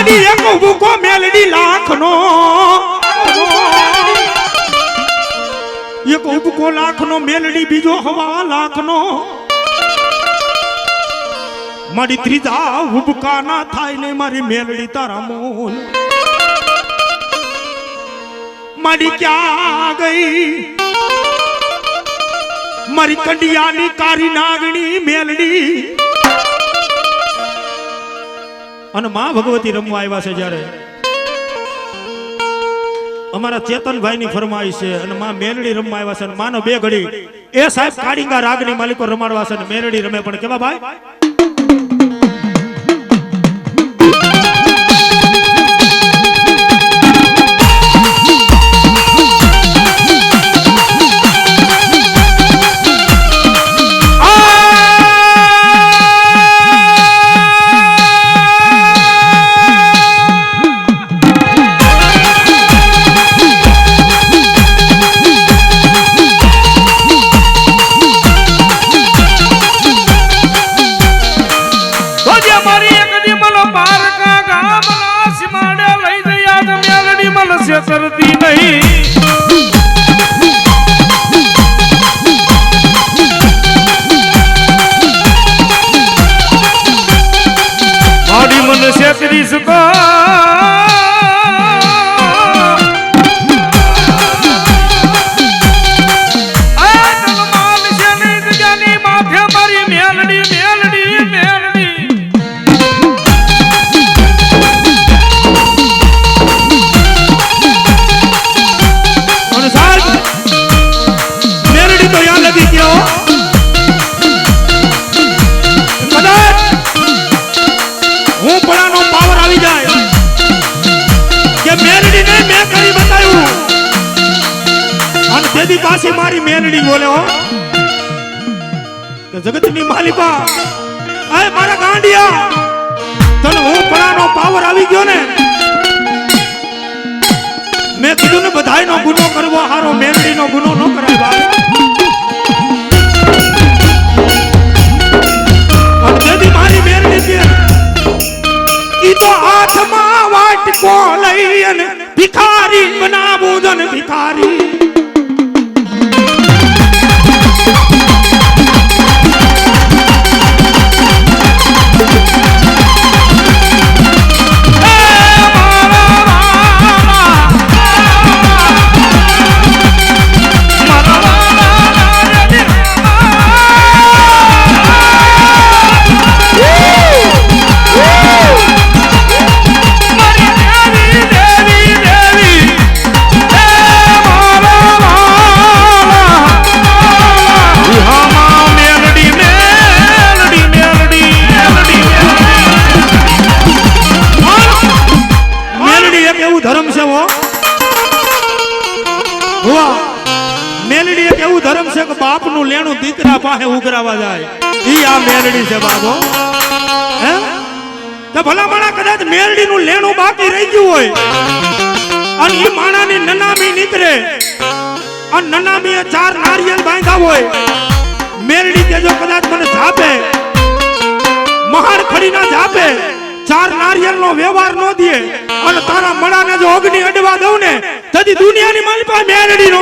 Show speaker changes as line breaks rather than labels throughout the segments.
માડી એક ભૂકો મેલડી લાખનો. એક ઉબકો લાખનો, મેલડી બીજો હવા લાખનો. મારી ત્રીજા ઉબકા ના થાય ને મારી મેલડી તારા મોલ. મારી ક્યાં ગઈ? મારી કંડિયાની કારી નાગણી મેલડી. અને માં ભગવતી રમવા આવ્યા છે જ્યારે. અમારા ચેતનભાઈ ની ફરમાઈશ છે અને માં મેલડી રમવા આવ્યા છે અને માનો બે ઘડી. એ સાહેબ કાળીંગા રાગની માલિકો રમાડવા છે અને મેલડી રમે પણ કેવા ભાઈ?
મને મેલડી
બોલે હો. જગતની માલિકા. અરે મારા ગાંડિયા, તને હું પડાનો પાવર આવી ગયો ને? મેં કીધું ને, બધાયનો ગુનો કરવો હારો મેલડીનો ગુનો ન કરાય તો હાથમાં વાટકો લઈ ભિખારી બનાવું જન ભિખારી. તો ભલા માણા કદાચ મેરડીનું લેણું બાકી રહી ગયું હોય. અને એ માણાની નનામી નીકળે. અને નનામીએ ચાર નારિયેલ બાંધ્યા હોય. મેરડી કે જો કદાચ મને જાપે મહાર ખડીના ઝાપે. ચાર નારિયેળનો વ્યવહાર નો દે. અને તારા મડાને જો અગ્નિ અડવા દઉં ને, તદી દુનિયાની મારી પાસે મેરડી નો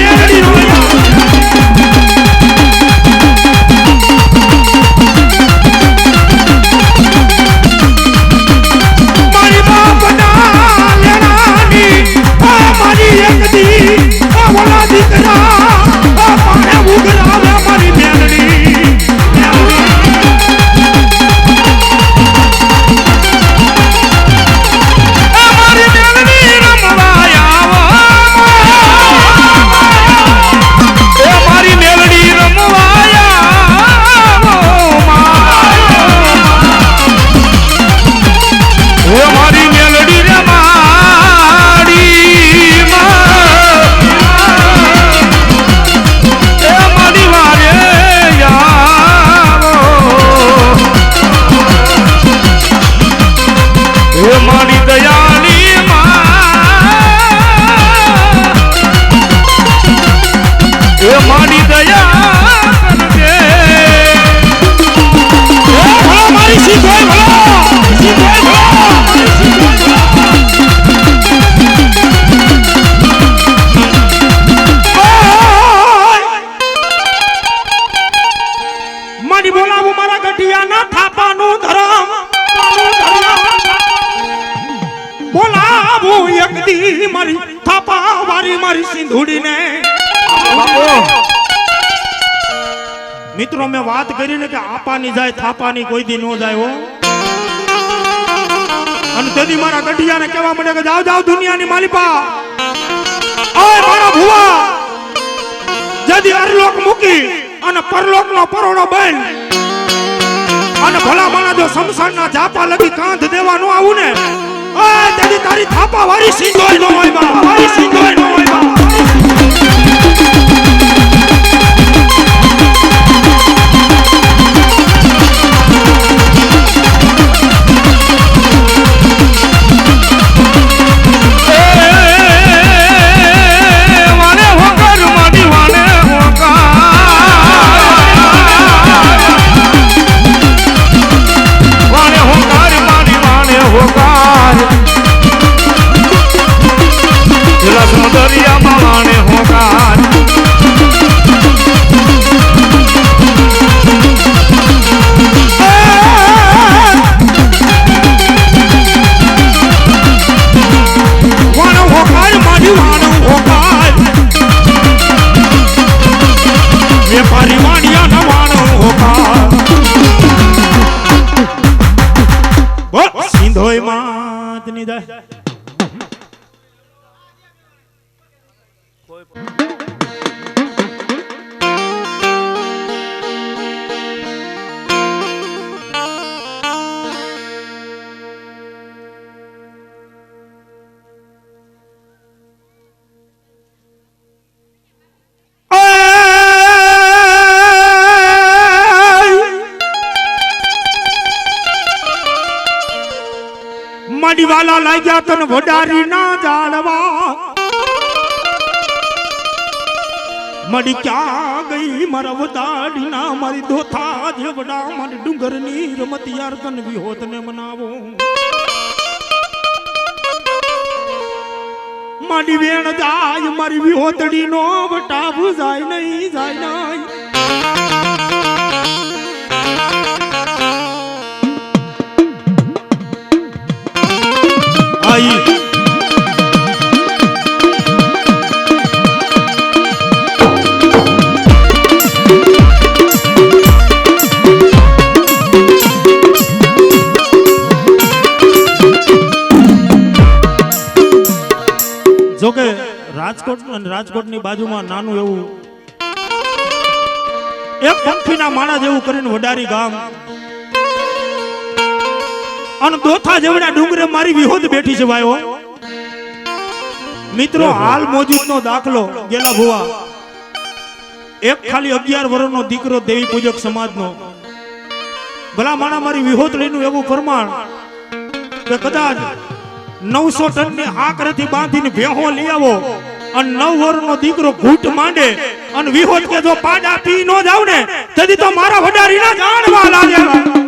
મેરડી નો પાણે બોલાવું એક દી મારી થાપા વારી મારી સિંધુડીને. મિત્રો, મેં વાત કરી ને કે આપાની જાય, થાપાની કોઈ દી નો જાય હો. અને તેથી મારા ગઢિયાને કહેવા મળે કે જાઓ જાઓ દુનિયાની માલિપા. ઓય, મારા ભુવા. જદી અરલોક મૂકી અને પરલોકનો પરોડો બન અને ભલા માણા જો શમશાનના જાપા લગી કાંધ દેવા દેવાનું આવું ને ઓય તેથી તારી થાપા વારી સિંધોય નો હોય બા. વારી સિંધોય નો હોય
મડી
ક્યાં ગઈ? મારા વદાડી ના મારી દોથા જેવડા મારી ડુંગરની રમત યાર તને વિહોત ને મનાવો. મારી વેણ જાય, મારી વિહોતડી નો વટાવ જાય નહીં જાય નહીં. આઈ. રાજકોટ અને રાજકોટની બાજુમાં નાનું એવું એક પંખીના માણા જેવું કરીને વડારી ગામ. અને દોથા જેવડા ડુંગરે મારી વિહોદ બેઠી છે ભાઈઓ. મિત્રો હાલ મોજૂદનો દાખલો ગેલા ભુવા. એક ખાલી અગિયાર વર્ષનો દીકરો દેવી પૂજક સમાજનો. ભલા માણા મારી વિહોતડીનું એવું પ્રમાણ કે કદાચ નવસો ટનની આકરેથી બાંધીને ભેહો લઈ આવો. અને નવ વર્ષનો દીકરો ઘૂંટ માંડે અને વિહોત કે જો પાડા પી નો જાવ ને તેથી તો મારા વડારીના જાણવા લાગેલા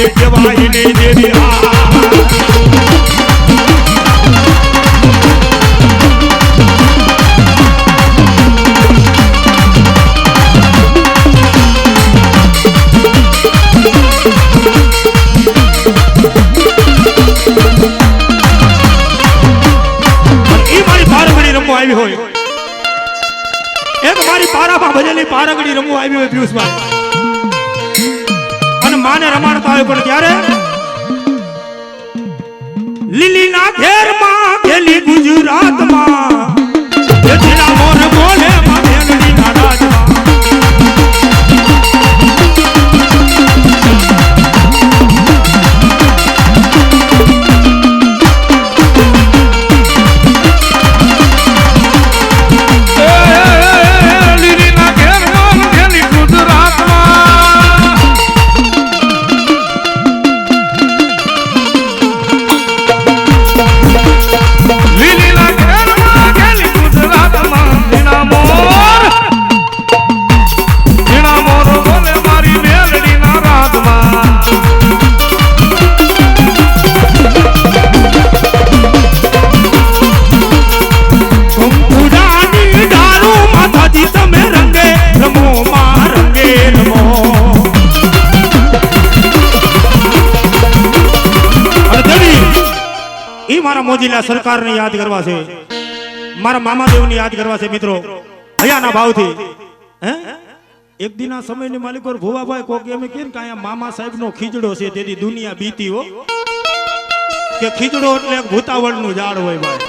આજ કહેવાય ને દેવી આવી હોય એક મારી પારામાં ભજેલી પારગડી રમવા આવી હોય પિયુષભાઈ. કરતા હોય પણ ત્યારે લીલીના ઘેરમાં ગેલી ગુજરાતમાં મારા સરકારને યાદ કરવા છે. મારા મામાદેવને યાદ કરવા છે, મિત્રો. હયાના ભાવથી. હે? એક દિના સમયની માલિકો ભુવાભાઈ કોક એમ કે અહીંયા મામા સાહેબનો ખીજડો છે, તેથી દુનિયા બીતી કે ખીજડો એટલે ભૂતાવળનું ઝાડ હોય ભાઈ.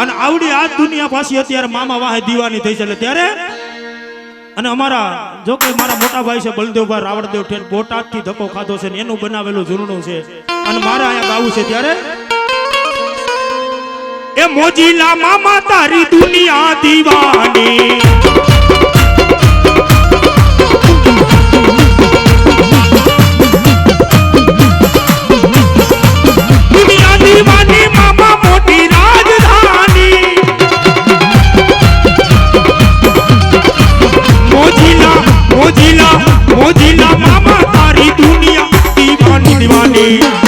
અને આવડી આ દુનિયા પાછી અત્યારે મામા વાહે દીવાની થઈ છે, એટલે ત્યારે અને અમારા જો કે મારા મોટા ભાઈ છે, બલદેવભાઈ રાવણદેવ ઠેર બોટાદથી ધક્કો ખાધો છે એનું બનાવેલું ઝૂરણું છે. અને મારે અહીંયા ગાવું છે ત્યારે એ મોજીલા મામા તારી દુનિયા દીવાની. મોજીલા મોજીલા મામા તારી દુનિયા દીવાની દીવાની.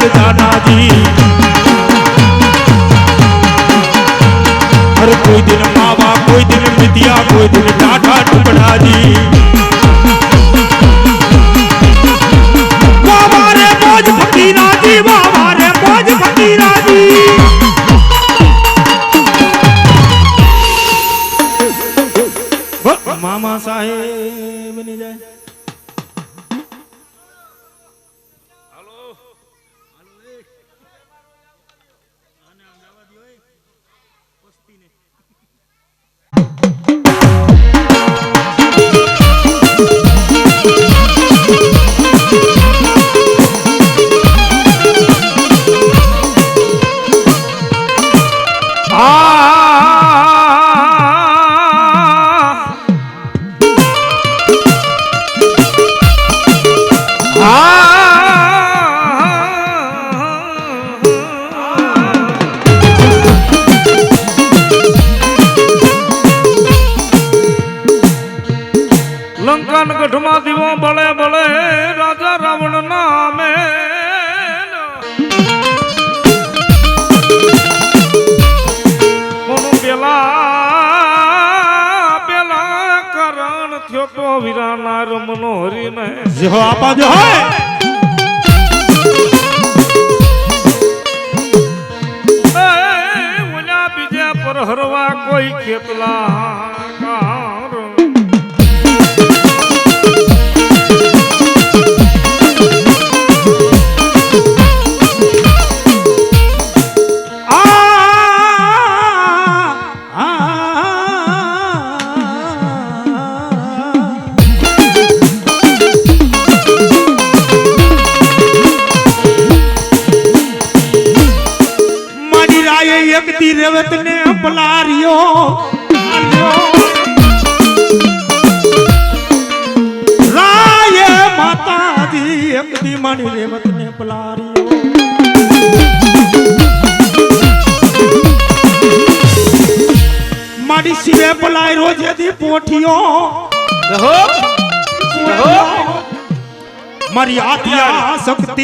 દિન જો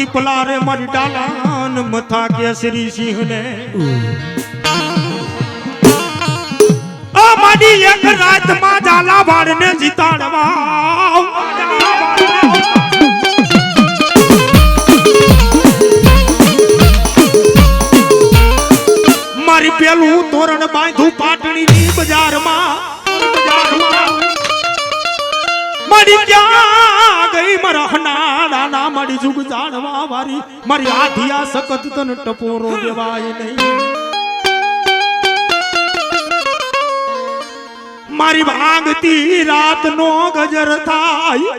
શક્તિ રે મારી ડાલાન મથા કેસરી સિંહ ને મારી એક રાતમાં ઝાલા બાળ ને જીતાડવા. મારી પેલું તોરણ બાંધું પાટણી ની બજારમાં. મારી ક્યાં ગઈ મારા હનાડાના મારી જુગ જાણવા વારી. મારી આધિયા સખત તન ટપોરો દેવાય નહીં. મારી ભાંગતી રાત નો ગજર થાય.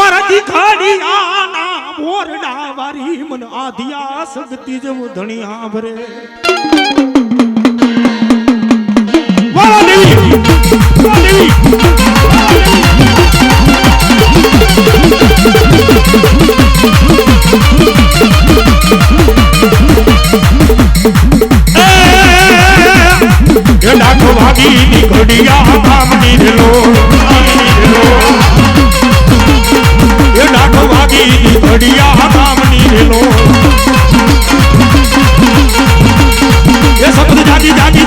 મારા દીખાડી આના મોરડા વારી મન આધિયા સગતી જેવું ધણી આભરે. ની ઘડિયા ગામની રેલો એ લાખ વાગી ની ઘડિયા ગામની રેલો એ શબ્દ જાગી જાગી જાગી જાગી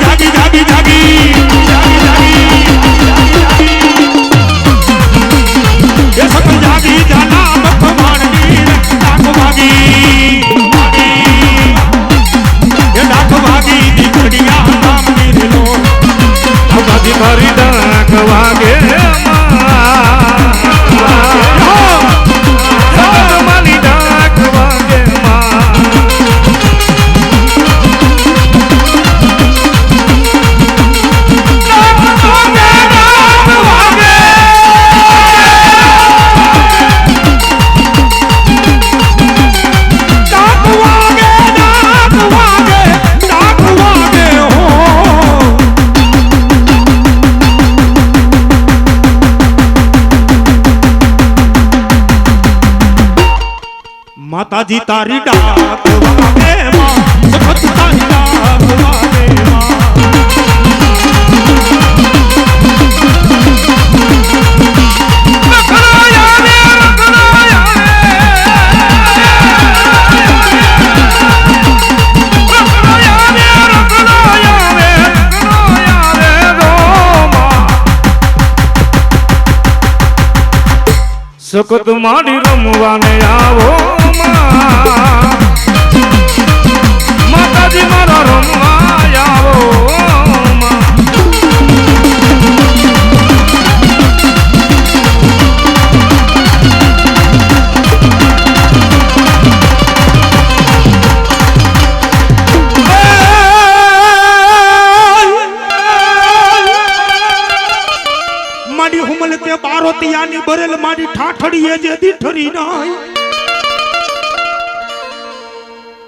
માતાજી તારી ડાક વાગે માં સખત તારી ડાક વાગે માં
સખત માડી રમવાને આવો
ઠાઠડીએ જે દીઠરી નાય.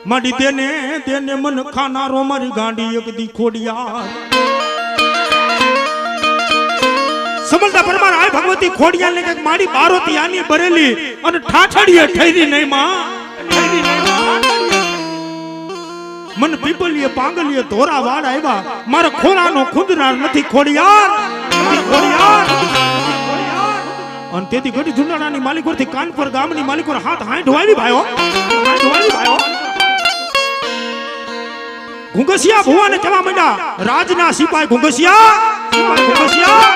માડી દેને દેને મન ખાનારો મારી ગાંડી એક દી ખોડિયાર સમજતા પરમાર આય ભગવતી ખોડિયાર ને કંઈક બારોતી આની ભરેલી અને ઠાઠડીએ ઠેરી નહીં માં. મન પીપલીએ, પાંગલીએ ધોરા વાળ આવ્યા. મારા ખોરાનો ખુદનાર નથી ખોડિયાર. ખોડિયાર. અને તેથી ઘડી માલિકોરથી કાનપુર ગામની માલિકોર હાથ હાંઠ વાવી ભાયો હાંઠ વાવી ભાયો ઘુંઘસિયા ભુવાને કહેવા માંડ્યા, રાજના સિપાઈ ઘુંઘસિયા સિપાઈ ઘુંઘસિયા.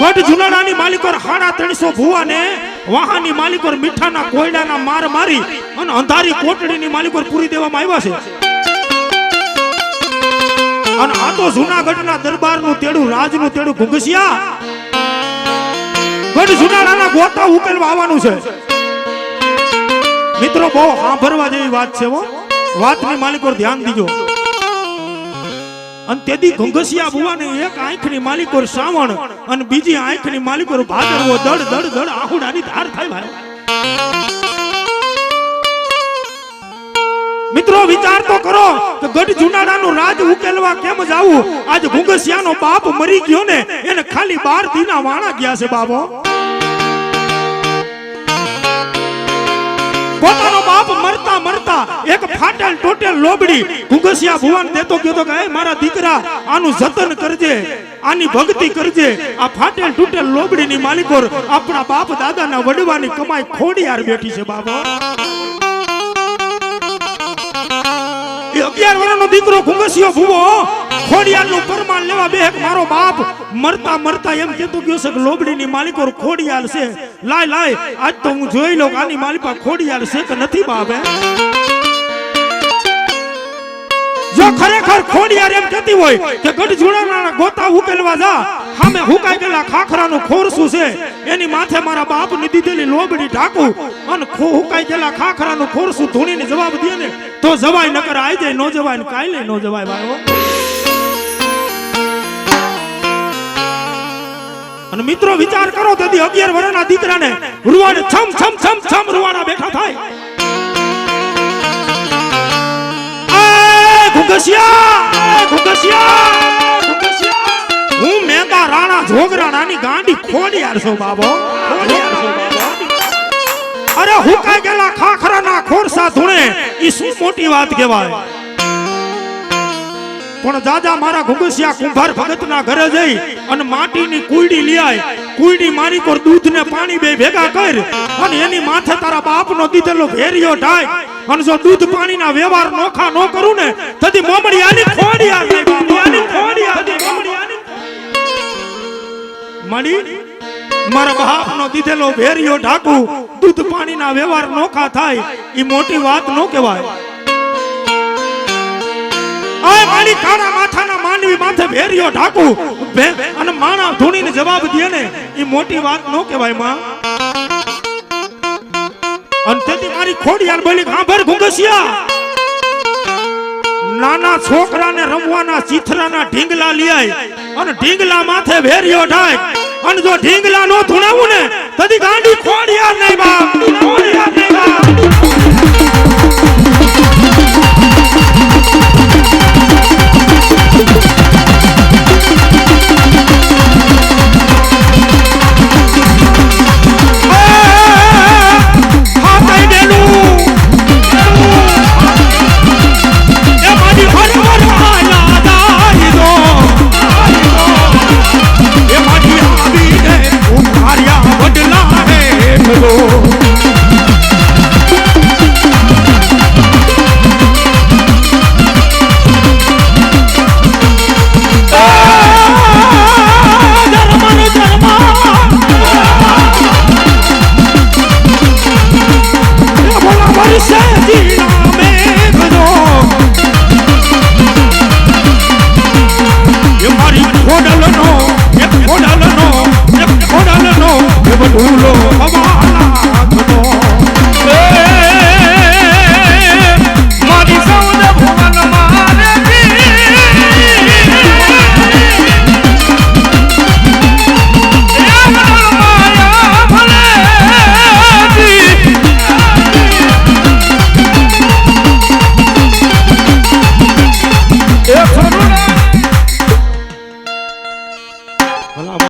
ગઢ જુનાડાની માલિકોર હાડા ત્રણસો ભુવાને વાહાની માલિકોર મીઠાના કોયડાના માર મારી અને અંધારી કોટડીની માલિકોર પૂરી દેવામાં આવ્યા છે. અને આ તો જુનાગઢના દરબારનું તેડું, રાજનું તેડું ઘુંઘસિયા ગઢ જુનાડાના ગોતા ઉકેલવા આવવાનું છે. મિત્રો, બહુ સાંભળવા જેવી વાત છે હો. વાતની પર ધ્યાન દીજો. અને તેથી ઘંઘસિયા બુવાને એક આંખની માલિકોર શ્રાવણ અને બીજી આંખની માલિકોર ભાદરવો દડ દડ દડ આહુડાની ધાર થાય ભાઈ. મિત્રો, વિચાર તો કરો. કે ગઢ જુનાડાનું રાજ ઉકેલવા કેમ જ આવું આજ ઘુંઘસિયાનો બાપ મરી ગયો ને, એને ખાલી બાર દીના વાણા ગયા છે બાપો પોતાનો બાપ મરતા મરતા એક ફાટેલ ટોટેલ લોબડી ઘુંઘસિયા ભુવન દેતો ગયો તો કે મારા દીકરા, આનું જતન કરજે, આની ભક્તિ કરજે. આ ફાટેલ તૂટેલ લોબડીની માલિકોર આપણા બાપ દાદાના વડવાની કમાઈ ખોડી આર બેઠી છે બાપો અગિયાર વર્ષનો દીકરો ઘુંઘસિયો ભૂવો ખોડિયાલનું પરમાન લેવા બે મારો બાપ મરતા મરતા એમ કહેતો ગયો છે કે લોબડીની માલિકો ખોડિયાલ છે. લાય લાય, આજ તો હું જોઈ લઉં આની માલિકા ખોડિયાલ છે કે નથી બાપ જો ખરેખર ખોડિયાર એમ કહેતી હોય કે ગઢજુડાના ગોતા ઉકેલવા જા સામે હુકાઈ ગયેલા ખાખરાનું ખોરસું છે? એની માથે મારા બાપની દીધેલી લોબડી ઢાકું અને હુકાઈ ગયેલા ખાખરાનું ખોરસું ધૂણીને જવાબ દે ને? તો જવાય નકર આઈ જાય, નો જવાય ને કાઈ નો જવાય ભાઈઓ અને મિત્રો વિચાર કરો, તેથી અગિયાર વર્ષના દીકરાને રૂવાને છમ છમ છમ છમ રૂવાના બેઠા થાય. એ એ હું મેંદા રાણા જોગરાણાની ગાંડી ખોડિયાર છો બાબો, ખોડિયાર છો બાબો. અરે હુકાઈ ગયેલા ખાખરાના ખોરસા ધૂણે, ઈ શું મોટી વાત કહેવાય? પણ દાદા મારા ઘુગસિયા કુંભાર ભગતના ઘરે જઈ અને માટીની કુયડી લઈ આય. કુયડી મારી કોર દૂધ ને પાણી બે ભેગા કર અને એની માથે તારા બાપનો દીધેલો ભેરિયો ઢાય અને જો દૂધ પાણીના વ્યવહાર નોખા નો કરું ને તથી મોમડી આની ખોડિયાર નહીં બાપુ. આની મોમડી મારા બાપનો દીધેલો ભેરિયો ઢાકુ દૂધ પાણીના વ્યવહાર નોખા થાય એ મોટી વાત નો કહેવાય. આય મારી કાળા માથાના માનવી માથે ભેરિયો ઢાકુ અને માણા ધૂણીને જવાબ દે ને ઈ મોટી વાત નો કહેવાયમાં. અને તેથી મારી ખોડિયાર બોલી ગાંભર ઘુંઘસિયા. નાના છોકરાને રમવાના ચીથરાના ઢીંગલા લઈ અને ઢીંગલા માથે વેરિયો ઢાય. અને જો ઢીંગલા નો ધુણાવું ને, તદી ગાંડી ખોડિયાર નહીં બાપ. ખોડિયાર નહીં બાપ.